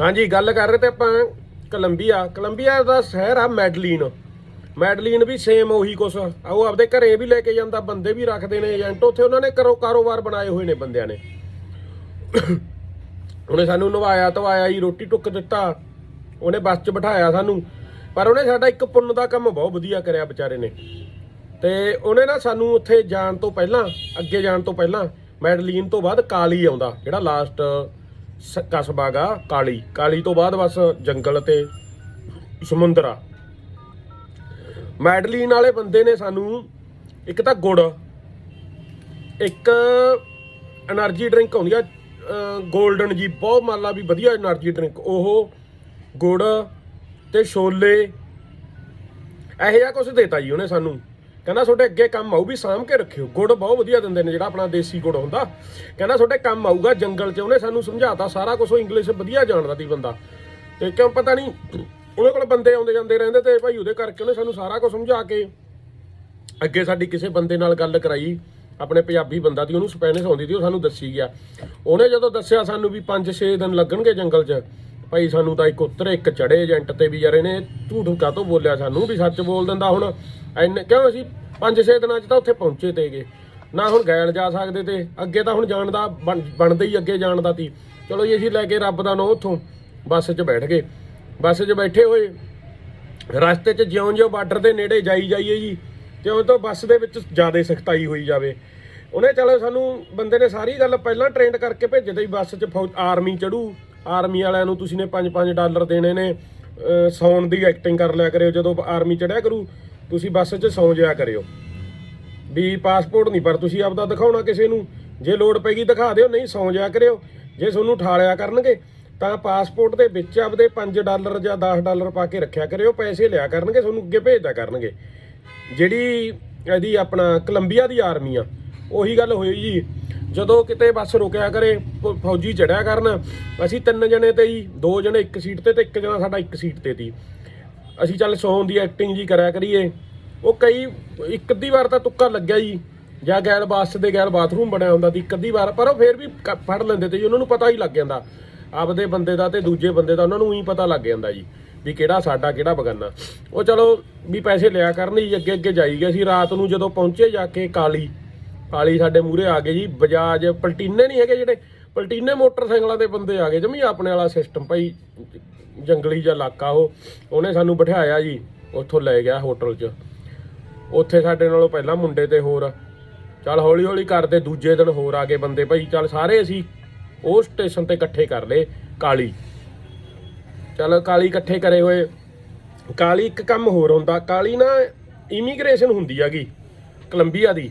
ਹਾਂਜੀ, ਗੱਲ ਕਰ ਰਹੇ ਤੇ ਆਪਾਂ ਕੋਲੰਬੀਆ। ਕੋਲੰਬੀਆ ਦਾ ਸ਼ਹਿਰ ਆ ਮੈਡਲੀਨ। ਮੈਡਲੀਨ ਵੀ ਸੇਮ ਉਹੀ ਕੁਛ ਆ। ਉਹ ਆਪਦੇ ਘਰੇ ਵੀ ਲੈ ਕੇ ਜਾਂਦਾ, ਬੰਦੇ ਵੀ ਰੱਖਦੇ ਨੇ, ਏਜੰਟ। ਉੱਥੇ ਉਹਨਾਂ ਨੇ ਕਰੋ ਕਾਰੋਬਾਰ ਬਣਾਏ ਹੋਏ ਨੇ ਬੰਦਿਆਂ ਨੇ। ਉਹਨੇ ਸਾਨੂੰ ਨਵਾਇਆ, ਧਵਾਇਆ, ਜੀ, ਰੋਟੀ ਟੁੱਕ ਦਿੱਤਾ। ਉਹਨੇ ਬੱਸ 'ਚ ਬਿਠਾਇਆ ਸਾਨੂੰ। ਪਰ ਉਹਨੇ ਸਾਡਾ ਇੱਕ ਪੁੰਨ ਦਾ ਕੰਮ ਬਹੁਤ ਵਧੀਆ ਕਰਿਆ ਵਿਚਾਰੇ ਨੇ। ਤੇ ਉਹਨੇ ਨਾ ਸਾਨੂੰ ਉੱਥੇ ਜਾਣ ਤੋਂ ਪਹਿਲਾਂ, ਅੱਗੇ ਜਾਣ ਤੋਂ ਪਹਿਲਾਂ ਮੈਡਲੀਨ ਤੋਂ ਬਾਅਦ ਕਾਲੀ ਆਉਂਦਾ, ਜਿਹੜਾ ਲਾਸਟ ਕਸਬਾ ਗਾ ਕਾਲੀ। ਕਾਲੀ ਤੋਂ ਬਾਅਦ ਬਸ ਜੰਗਲ ਤੇ ਸਮੁੰਦਰ। ਆ ਮੈਡਲੀਨ ਵਾਲੇ ਬੰਦੇ ਨੇ ਸਾਨੂੰ ਇੱਕ ਤਾਂ ਗੁੜ, ਇੱਕ એનર્ਜੀ ਡਰਿੰਕ ਹੁੰਦੀ ਆ ਗੋਲਡਨ ਜੀ, ਬਹੁਤ ਮਾਲਾ ਵੀ ਵਧੀਆ એનર્ਜੀ ਡਰਿੰਕ। ਉਹ ਗੁੜ ਤੇ ਛੋਲੇ, ਇਹੋ ਜਿਹਾ ਕੁਝ ਦੇਤਾ ਜੀ ਉਹਨੇ ਸਾਨੂੰ। ਕਹਿੰਦਾ ਤੁਹਾਡੇ ਅੱਗੇ ਕੰਮ ਆਊ ਵੀ ਸਾਂਭ ਕੇ ਰੱਖਿਓ। ਗੁੜ ਬਹੁਤ ਵਧੀਆ ਦਿੰਦੇ ਨੇ ਜਿਹੜਾ ਆਪਣਾ ਦੇਸੀ ਗੁੜ ਹੁੰਦਾ। ਕਹਿੰਦਾ ਤੁਹਾਡੇ ਕੰਮ ਆਊਗਾ ਜੰਗਲ 'ਚ। ਉਹਨੇ ਸਾਨੂੰ ਸਮਝਾਤਾ ਸਾਰਾ ਕੁਝ ਉਹ ਇੰਗਲਿਸ਼ ਵਧੀਆ ਜਾਣਦਾ ਸੀ ਬੰਦਾ। ਤੇ ਕਿਉਂ ਪਤਾ ਨਹੀਂ, ਉਹਦੇ ਕੋਲ ਬੰਦੇ ਆਉਂਦੇ ਜਾਂਦੇ ਰਹਿੰਦੇ ਤੇ ਭਾਈ ਉਹਦੇ ਕਰਕੇ ਉਹਨੇ ਸਾਨੂੰ ਸਾਰਾ ਕੁਝ ਸਮਝਾ ਕੇ ਅੱਗੇ ਸਾਡੀ ਕਿਸੇ ਬੰਦੇ ਨਾਲ ਗੱਲ ਕਰਾਈ। ਆਪਣੇ ਪੰਜਾਬੀ ਬੰਦਾ ਦੀ ਉਹਨੂੰ ਸਪੈਨਿਸ਼ ਆਉਂਦੀ ਸੀ, ਉਹ ਸਾਨੂੰ ਦੱਸੀ ਗਿਆ। ਉਹਨੇ ਜਦੋਂ ਦੱਸਿਆ ਸਾਨੂੰ ਵੀ 5-6 ਦਿਨ ਲੱਗਣਗੇ ਜੰਗਲ 'ਚ, ਭਾਈ ਸਾਨੂੰ ਤਾਂ ਇੱਕ ਉੱਤਰੇ, ਇੱਕ ਚੜੇ ਏਜੰਟ ਤੇ ਵੀ ਯਾਰ ਇਹਨੇ ਝੂਠ ਕਾਤੋਂ ਬੋਲਿਆ ਸਾਨੂੰ ਵੀ ਸੱਚ ਬੋਲ ਦਿੰਦਾ ਹੁਣ। ਐਨੇ ਕਿਉਂ ਅਸੀਂ 5-6 ਦਿਨਾਂ 'ਚ ਤਾਂ ਉੱਥੇ ਪਹੁੰਚੇ ਤੇਗੇ। ਨਾ ਹੁਣ ਗੈਲ ਜਾ ਸਕਦੇ ਤੇ, ਅੱਗੇ ਤਾਂ ਹੁਣ ਜਾਣ ਦਾ ਬਣ- ਬਣਦਾ ਹੀ ਅੱਗੇ ਜਾਣ ਦਾ ਤੀ। ਚਲੋ ਜੀ, ਅਸੀਂ ਲੈ ਕੇ ਰੱਬ ਦਾ ਨਾਂ ਉੱਥੋਂ ਬੱਸ 'ਚ ਬੈਠ ਗਏ। ਬੱਸ 'ਚ ਬੈਠੇ ਹੋਏ, ਰਸਤੇ 'ਚ ਜਿਉਂ-ਜਿਉਂ ਬਾਰਡਰ ਦੇ ਨੇੜੇ ਜਾਈ ਜਾਈਏ ਜੀ ਤਿਉਂ ਤੋਂ ਬੱਸ ਦੇ ਵਿੱਚ ਜ਼ਿਆਦਾ ਸਖਤਾਈ ਹੋਈ ਜਾਵੇ। ਉਹਨੇ ਚਲੋ ਸਾਨੂੰ ਬੰਦੇ ਨੇ ਸਾਰੀ ਗੱਲ ਪਹਿਲਾਂ ਟ੍ਰੇਨਡ ਕਰਕੇ ਭੇਜਦੇ ਹੀ ਬੱਸ 'ਚ ਫੌਜ ਆਰਮੀ ਚੜੂ। ਆਰਮੀ ਵਾਲਿਆਂ ਨੂੰ ਤੁਸੀਂ ਨੇ 5-5 ਡਾਲਰ ਦੇਣੇ ਨੇ। ਅਹ ਸੌਣ ਦੀ ਐਕਟਿੰਗ ਕਰ ਲਿਆ ਕਰਿਓ, ਜਦੋਂ ਆਰਮੀ ਚੜਿਆ ਕਰੂ। ਤੁਸੀਂ ਬੱਸ 'ਚ ਸੌਂ ਜਿਆ ਕਰਿਓ। ਵੀ ਪਾਸਪੋਰਟ ਨਹੀਂ, ਪਰ ਤੁਸੀਂ ਆਪਦਾ ਦਿਖਾਉਣਾ ਕਿਸੇ ਨੂੰ। ਜੇ ਲੋੜ ਪੈਗੀ ਦਿਖਾ ਦਿਓ, ਨਹੀਂ ਸੌਂ ਜਿਆ ਕਰਿਓ। ਜੇ ਤੁਹਾਨੂੰ ਠਾਲਿਆ ਕਰਨਗੇ, ਤਾਂ ਪਾਸਪੋਰਟ ਦੇ ਵਿੱਚ ਆਪਦੇ 5 ਡਾਲਰ ਜਾਂ 10 ਡਾਲਰ ਪਾ ਕੇ ਰੱਖਿਆ ਕਰਿਓ, ਪੈਸੇ ਲਿਆ ਕਰਨਗੇ, ਤੁਹਾਨੂੰ ਅੱਗੇ ਭੇਜਦਾ ਕਰਨਗੇ। ਜਿਹੜੀ ਇਹਦੀ ਆਪਣਾ ਕੋਲੰਬੀਆ ਦੀ ਆਰਮੀ ਆ, ਉਹੀ ਗੱਲ ਹੋਈ ਜੀ। ਜਦੋਂ ਕਿਤੇ ਬੱਸ ਰੁਕਿਆ ਕਰੇ ਫੌਜੀ ਚੜਿਆ ਕਰਨ, ਅਸੀਂ ਤਿੰਨ ਜਣੇ ਤੇ ਜੀ ਦੋ ਜਣੇ ਇੱਕ ਸੀਟ ਤੇ ਤੇ ਇੱਕ ਜਣਾ ਸਾਡਾ ਇੱਕ ਸੀਟ ਤੇ ਤੀ ਅਸੀਂ ਚੱਲ ਸੌਣ ਦੀ ਐਕਟਿੰਗ ਜੀ ਕਰਿਆ ਕਰੀਏ। ਉਹ ਕਈ, ਇੱਕ ਅੱਧੀ ਵਾਰ ਤਾਂ ਤੁੱਕਾ ਲੱਗਿਆ ਜੀ, ਜਾਂ ਗੈਰ ਬੱਸ ਦੇ ਗੈਰ ਬਾਥਰੂਮ ਬਣਿਆ ਹੁੰਦਾ ਸੀ, ਇੱਕ ਅੱਧੀ ਵਾਰ, ਪਰ ਉਹ ਫੇਰ ਵੀ ਕ- ਫੜ ਲੈਂਦੇ ਤੇ ਜੀ, ਉਹਨਾਂ ਨੂੰ ਪਤਾ ਹੀ ਲੱਗ ਜਾਂਦਾ। ਆਪਦੇ ਬੰਦੇ ਦਾ ਤੇ ਦੂਜੇ ਬੰਦੇ ਦਾ, ਉਹਨਾਂ ਨੂੰ ਹੀ ਪਤਾ ਲੱਗ ਜਾਂਦਾ ਜੀ, ਵੀ ਕਿਹੜਾ ਸਾਡਾ, ਕਿਹੜਾ ਬਗਾਨਾ। ਉਹ ਚਲੋ ਵੀ ਪੈਸੇ ਲਿਆ ਕਰਨ ਜੀ, ਅੱਗੇ ਅੱਗੇ ਜਾਈ ਗਏ ਸੀ, ਰਾਤ ਨੂੰ ਜਦੋਂ ਪਹੁੰਚੇ ਜਾ ਕੇ ਕਾਲੀ ਕਾਲੀ ਸਾਡੇ ਮੂਹਰੇ ਆ ਗਏ ਜੀ, ਬਜਾਜ ਪਲਟੀਨੇ ਨਹੀਂ ਹੈਗੇ ਜਿਹੜੇ, ਪਲਟੀਨੇ ਮੋਟਰਸਾਈਕਲਾਂ ਦੇ ਬੰਦੇ ਆ ਗਏ, ਜਮੀ ਆਪਣੇ ਵਾਲਾ ਸਿਸਟਮ ਭਾਈ, ਜੰਗਲੀ ਜਿਹਾ ਇਲਾਕਾ ਉਹ, ਉਹਨੇ ਸਾਨੂੰ ਬਿਠਾਇਆ ਜੀ, ਉੱਥੋਂ ਲੈ ਗਿਆ ਹੋਟਲ 'ਚ। ਉੱਥੇ ਸਾਡੇ ਨਾਲੋਂ ਪਹਿਲਾਂ ਮੁੰਡੇ ਤੇ ਹੋਰ। ਚੱਲ ਹੌਲੀ ਹੌਲੀ ਕਰਦੇ, ਦੂਜੇ ਦਿਨ ਹੋਰ ਆ ਗਏ ਬੰਦੇ ਭਾਈ। ਚੱਲ ਸਾਰੇ ਅਸੀਂ ਉਹ ਸਟੇਸ਼ਨ ਤੇ ਇਕੱਠੇ ਕਰ ਲਏ ਕਾਲੀ। ਚੱਲ ਕਾਲੀ ਇਕੱਠੇ ਕਰੇ ਹੋਏ। ਕਾਲੀ ਇੱਕ ਕੰਮ ਹੋਰ ਹੁੰਦਾ, ਕਾਲੀ ਨਾ ਇਮੀਗ੍ਰੇਸ਼ਨ ਹੁੰਦੀ ਹੈਗੀ ਕੋਲੰਬੀਆ ਦੀ।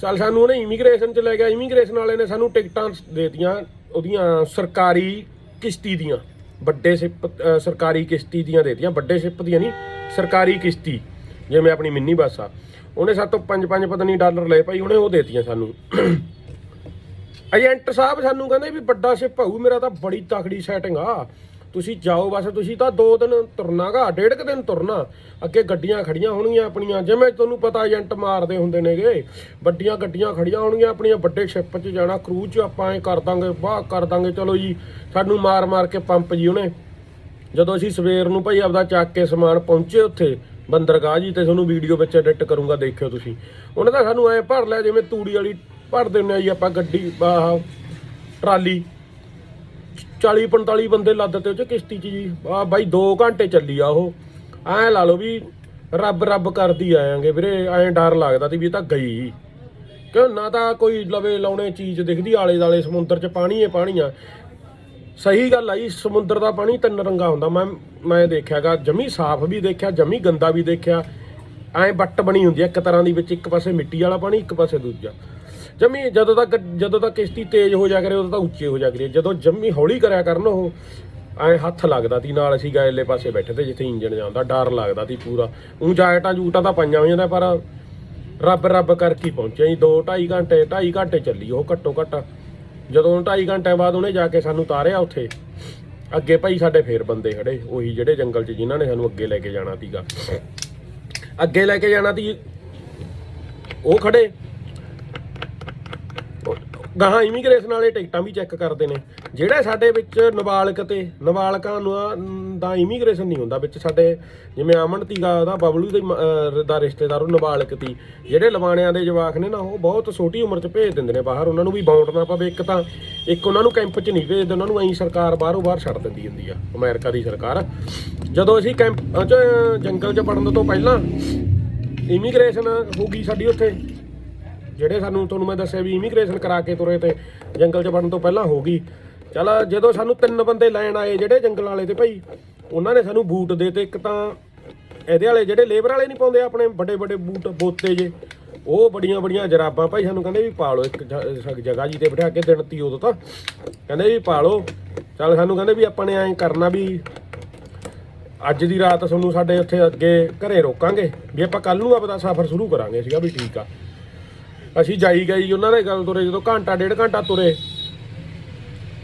ਚੱਲ ਸਾਨੂੰ ਉਹਨੇ ਇਮੀਗ੍ਰੇਸ਼ਨ ਚ ਲੈ ਗਿਆ। ਇਮੀਗ੍ਰੇਸ਼ਨ ਵਾਲੇ ਨੇ ਸਾਨੂੰ ਟਿਕਟਾਂ ਦੇਤੀਆਂ ਉਹਦੀਆਂ ਸਰਕਾਰੀ ਕਿਸ਼ਤੀ ਦੀਆਂ। ਵੱਡੇ ਸ਼ਿਪ ਸਰਕਾਰੀ ਕਿਸ਼ਤੀ ਦੀਆਂ ਦੇਤੀਆਂ। ਵੱਡੇ ਸ਼ਿਪ ਦੀਆਂ ਨਹੀਂ, ਸਰਕਾਰੀ ਕਿਸ਼ਤੀ। ਜਿਵੇਂ ਆਪਣੀ ਮਿੰਨੀ ਬੱਸ ਆ, ਉਹਨੇ ਸਾਤੋਂ 5-5 ਪਤਾ ਨਹੀਂ ਡਾਲਰ ਲਏ ਭਾਈ, ਉਹਨੇ ਉਹ ਦੇਤੀਆਂ ਸਾਨੂੰ। ਏਜੰਟ ਸਾਹਿਬ ਸਾਨੂੰ ਕਹਿੰਦੇ ਵੀ ਵੱਡਾ ਸ਼ਿਪ ਆਊ, ਮੇਰਾ ਤਾਂ ਬੜੀ ਤਕੜੀ ਸੈਟਿੰਗ ਆ। ਤੁਸੀਂ ਜਾਓ ਬਸ, ਤੁਸੀਂ ਤਾਂ 2 ਦਿਨ ਤੁਰਨਾਗਾ ਡੇਢ ਕੁ ਦਿਨ ਤੁਰਨਾ। ਅੱਗੇ ਗੱਡੀਆਂ ਖੜੀਆਂ ਹੋਣਗੀਆਂ ਆਪਣੀਆਂ, ਜਿਵੇਂ ਤੁਹਾਨੂੰ ਪਤਾ ਏਜੰਟ ਮਾਰਦੇ ਹੁੰਦੇ ਨੇਗੇ। ਵੱਡੀਆਂ ਗੱਡੀਆਂ ਖੜੀਆਂ ਹੋਣਗੀਆਂ ਆਪਣੀਆਂ, ਵੱਡੇ ਸ਼ਿਪ 'ਚ ਜਾਣਾ ਕਰੂਜ਼ 'ਚ ਆਪਾਂ ਐ ਕਰ ਦਾਂਗੇ, ਵਾਹ ਕਰ ਦਾਂਗੇ, ਚਲੋ ਜੀ, ਸਾਨੂੰ ਮਾਰ ਮਾਰ ਕੇ ਪੰਪ ਜੀ ਉਹਨੇ। ਜਦੋਂ ਅਸੀਂ ਸਵੇਰ ਨੂੰ ਭਾਈ ਆਪਦਾ ਚੱਕ ਕੇ ਸਮਾਨ ਪਹੁੰਚੇ ਉੱਥੇ ਬੰਦਰਗਾਹ ਜੀ ਤੇ ਤੁਹਾਨੂੰ ਵੀਡੀਓ ਵਿੱਚ ਐਡਿਟ ਕਰੂੰਗਾ, ਦੇਖਿਓ ਤੁਸੀਂ। ਉਹਨੇ ਤਾਂ ਸਾਨੂੰ ਐ ਭਰ ਲਿਆ, ਜਿਵੇਂ ਤੂੜੀ ਵਾਲੀ ਭਰ ਦਿੰਨੇ ਆ ਜੀ ਆਪਾਂ, ਗੱਡੀ, ਆਹ ਟਰਾਲੀ। 40 45 ਬੰਦੇ ਲੱਦ ਤੇ ਉਹ ਚ ਕਿਸ਼ਤੀ ਚ ਜੀ। ਆ ਬਾਈ 2 ਘੰਟੇ ਚੱਲੀ ਆ ਉਹ। ਐਂ ਲਾ ਲਓ ਵੀ ਰੱਬ ਰੱਬ ਕਰਦੀ ਆयांਗੇ ਵੀਰੇ, ਐਂ ਡਰ ਲੱਗਦਾ ਸੀ ਵੀ ਇਹ ਤਾਂ ਗਈ। ਕਿਉਂ ਨਾ ਤਾਂ ਕੋਈ ਲਵੇ ਲਾਉਣੇ ਚੀਜ਼ ਦਿਖਦੀ ਆਲੇ ਦਾਲੇ ਸਮੁੰਦਰ ਚ ਪਾਣੀ ਹੈ ਪਾਣੀ ਆ। ਸਹੀ ਗੱਲ ਆ ਜੀ, ਸਮੁੰਦਰ ਦਾ ਪਾਣੀ ਤਿੰਨ ਰੰਗਾ ਹੁੰਦਾ। ਮੈਂ ਮੈਂ ਦੇਖਿਆਗਾ, ਜਮੀ ਸਾਫ਼ ਵੀ ਦੇਖਿਆ, ਜਮੀ ਗੰਦਾ ਵੀ ਦੇਖਿਆ। ਐਂ ਬੱਟ ਬਣੀ ਹੁੰਦੀ ਹੈ ਇੱਕ ਤਰ੍ਹਾਂ ਦੀ ਵਿੱਚ ਇੱਕ ਪਾਸੇ ਮਿੱਟੀ ਵਾਲਾ ਪਾਣੀ, ਇੱਕ ਪਾਸੇ ਦੂਜਾ। ਜਮੀ ਜਦੋਂ ਤੱਕ ਜਦੋਂ ਤੱਕ ਕਿਸ਼ਤੀ ਤੇਜ਼ ਹੋ ਜਾ ਕਰੇ, ਉਦੋਂ ਤੱਕ ਉੱਚੇ ਹੋ ਜਾ ਕਰੇ। ਜਦੋਂ ਜਮੀ ਹੌਲੀ ਕਰਿਆ ਕਰਨ ਉਹ, ਐ ਹੱਥ ਲੱਗਦਾ ਤੀ ਨਾਲ ਅਸੀਂ ਗਾਇਲੇ ਪਾਸੇ ਬੈਠੇ ਤੇ ਜਿੱਥੇ ਇੰਜਣ ਜਾਂਦਾ ਡਰ ਲੱਗਦਾ ਤੀ ਪੂਰਾ। ਉਹ ਜਾਇਟਾਂ ਜੂਟਾਂ ਤਾਂ ਪਾਈਆਂ ਹੋਈਆਂ ਨੇ, ਪਰ ਰੱਬ ਰੱਬ ਕਰਕੇ ਹੀ ਪਹੁੰਚਿਆ ਜੀ। 2 2.5 ਘੰਟੇ 2.5 ਘੰਟੇ ਚੱਲੀ, ਉਹ ਘੱਟੋ ਘੱਟ ਜਦੋਂ 2.5 ਘੰਟਿਆਂ ਬਾਅਦ ਉਹਨੇ ਜਾ ਕੇ ਸਾਨੂੰ ਉਤਾਰਿਆ ਉੱਥੇ, ਅੱਗੇ ਭਾਈ ਸਾਡੇ ਫੇਰ ਬੰਦੇ ਖੜੇ, ਉਹੀ ਜਿਹੜੇ ਜੰਗਲ 'ਚ ਜਿਨ੍ਹਾਂ ਨੇ ਸਾਨੂੰ ਅੱਗੇ ਲੈ ਕੇ ਜਾਣਾ ਸੀਗਾ। ਅੱਗੇ ਲੈ ਕੇ ਜਾਣਾ ਸੀ, ਉਹ ਖੜੇ। ਗਾਹਾਂ ਇਮੀਗ੍ਰੇਸ਼ਨ ਵਾਲੇ ਟਿਕਟਾਂ ਵੀ ਚੈੱਕ ਕਰਦੇ ਨੇ। ਜਿਹੜੇ ਸਾਡੇ ਵਿੱਚ ਨਾਬਾਲਕ ਤੇ ਨਾਬਾਲਕਾਂ ਨੂੰ ਦਾ ਇਮੀਗ੍ਰੇਸ਼ਨ ਨਹੀਂ ਹੁੰਦਾ, ਵਿੱਚ ਸਾਡੇ ਜਿਵੇਂ ਅਮਨ ਤੀਗਾ ਉਹਦਾ ਬਬਲੂ ਦੇ ਮ- ਅਹ, ਦਾ ਰਿਸ਼ਤੇਦਾਰ ਉਹ ਨਾਬਾਲਗ ਤੀ ਜਿਹੜੇ ਲਵਾਣਿਆਂ ਦੇ ਜਵਾਕ ਨੇ ਨਾ, ਉਹ ਬਹੁਤ ਛੋਟੀ ਉਮਰ 'ਚ ਭੇਜ ਦਿੰਦੇ ਨੇ ਬਾਹਰ, ਉਹਨਾਂ ਨੂੰ ਵੀ ਬਾਉਂਡ ਨਾ ਪਵੇ। ਇੱਕ ਤਾਂ, ਇੱਕ ਉਹਨਾਂ ਨੂੰ ਕੈਂਪ 'ਚ ਨਹੀਂ ਭੇਜਦੇ, ਉਹਨਾਂ ਨੂੰ ਐਂ ਸਰਕਾਰ ਬਾਹਰੋਂ ਬਾਹਰ ਛੱਡ ਦਿੰਦੀ ਹੁੰਦੀ ਆ, ਅਮਰੀਕਾ ਦੀ ਸਰਕਾਰ। ਜਦੋਂ ਅਸੀਂ ਕੈਂਪ 'ਚ, ਜੰਗਲ 'ਚ ਵੜਨ ਤੋਂ ਪਹਿਲਾਂ ਇਮੀਗ੍ਰੇਸ਼ਨ ਹੋ ਗਈ ਸਾਡੀ ਉੱਥੇ। ਜਿਹੜੇ ਸਾਨੂੰ, ਤੁਹਾਨੂੰ ਮੈਂ ਦੱਸਿਆ ਵੀ ਇਮੀਗ੍ਰੇਸ਼ਨ ਕਰਾ ਕੇ ਤੁਰੇ ਤੇ ਜੰਗਲ 'ਚ ਵੜਨ ਤੋਂ ਪਹਿਲਾਂ ਹੋ ਗਈ। ਚਲ ਜਦੋਂ ਸਾਨੂੰ ਤਿੰਨ ਬੰਦੇ ਲੈਣ ਆਏ ਜਿਹੜੇ ਜੰਗਲ ਵਾਲੇ ਤੇ ਭਾਈ, ਉਹਨਾਂ ਨੇ ਸਾਨੂੰ ਬੂਟ ਦੇ ਤੇ ਇੱਕ ਤਾਂ ਇਹਦੇ ਵਾਲੇ ਜਿਹੜੇ ਲੇਬਰ ਵਾਲੇ ਨਹੀਂ ਪਾਉਂਦੇ ਆਪਣੇ, ਵੱਡੇ ਵੱਡੇ ਬੂਟ, ਬੋਤੇ ਜੇ, ਉਹ ਬੜੀਆਂ ਬੜੀਆਂ ਜਰਾਬਾਂ, ਭਾਈ ਸਾਨੂੰ ਕਹਿੰਦੇ ਵੀ ਪਾ ਲਓ ਇੱਕ ਜ- ਜਗ੍ਹਾ ਜੀ ਤੇ ਬਿਠਾ ਕੇ ਦਿਨ ਤੀ ਉਦੋਂ ਤਾਂ, ਕਹਿੰਦੇ ਵੀ ਪਾ ਲਓ ਚਲ ਸਾਨੂੰ ਕਹਿੰਦੇ ਵੀ ਆਪਾਂ ਨੇ ਐਂ ਕਰਨਾ ਵੀ ਅੱਜ ਦੀ ਰਾਤ ਤੁਹਾਨੂੰ ਸਾਡੇ ਉੱਥੇ ਅੱਗੇ ਘਰੇ ਰੋਕਾਂਗੇ, ਵੀ ਆਪਾਂ ਕੱਲ ਨੂੰ ਆਪਦਾ ਸਫ਼ਰ ਸ਼ੁਰੂ ਕਰਾਂਗੇ ਸੀਗਾ ਵੀ ਠੀਕ ਆ। ਅਸੀਂ ਜਾਈ ਗਈ, ਉਹਨਾਂ ਦੇ ਗੱਲ ਤੁਰੇ, ਜਦੋਂ ਘੰਟਾ, ਡੇਢ ਘੰਟਾ ਤੁਰੇ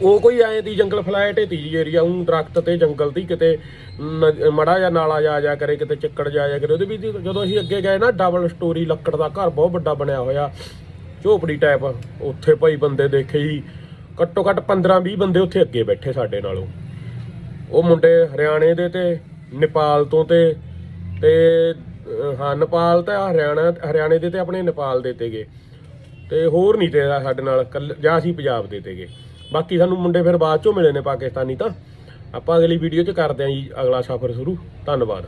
ਉਹ ਕੋਈ ਐਂ ਦੀ ਜੰਗਲ ਫਲੈਟ ਫਲਾਈਟ ਤੀ ਏਰੀਆ ਉਹ ਦਰਖਤ ਤੇ ਜੰਗਲ ਦੀ, ਕਿਤੇ ਨ- ਮੜਾ ਜਾਂ ਨਾਲਾ ਜਾ ਜਾ ਕਰੇ, ਕਿਤੇ ਚੱਕੜ ਜਾ ਜਾ ਕਰੇ, ਉਹਦੇ ਵੀ ਜਦੋਂ ਅਸੀਂ ਅੱਗੇ ਗਏ ਨਾ ਡਬਲ ਸਟੋਰੀ ਲੱਕੜ ਦਾ ਘਰ ਬਹੁਤ ਵੱਡਾ ਬਣਿਆ ਹੋਇਆ, ਝੋਪੜੀ ਟਾਈਪ ਉੱਥੇ ਭਾਈ ਬੰਦੇ ਦੇਖੇ ਹੀ, ਘੱਟੋ ਘੱਟ 15 20 ਬੰਦੇ ਉੱਥੇ ਅੱਗੇ ਬੈਠੇ ਸਾਡੇ ਨਾਲੋਂ। ਉਹ ਮੁੰਡੇ ਹਰਿਆਣੇ ਦੇ ਤੇ, ਨੇਪਾਲ ਤੋਂ ਤੇ ਤੇ ਹਾਂ, ਨੇਪਾਲ ਤੇ ਹਰਿਆਣਾ, ਹਰਿਆਣੇ ਦੇ ਤੇ ਆਪਣੇ ਨੇਪਾਲ ਦੇ ਤੇ ਗਏ। ਤੇ ਹੋਰ ਨਹੀਂ ਤੇ ਸਾਡੇ ਨਾਲ ਇਕੱਲੇ- ਜਾਂ ਅਸੀਂ ਪੰਜਾਬ ਦੇ ਤੇ ਗਏ। ਬਾਕੀ ਸਾਨੂੰ ਮੁੰਡੇ ਫਿਰ ਬਾਅਦ ਚੋਂ ਮਿਲੇ ਨੇ ਪਾਕਿਸਤਾਨੀ ਤਾਂ। ਆਪਾਂ ਅਗਲੀ ਵੀਡੀਓ 'ਚ ਕਰਦੇ ਆਂ ਜੀ, ਅਗਲਾ ਸਫ਼ਰ ਸ਼ੁਰੂ। ਧੰਨਵਾਦ।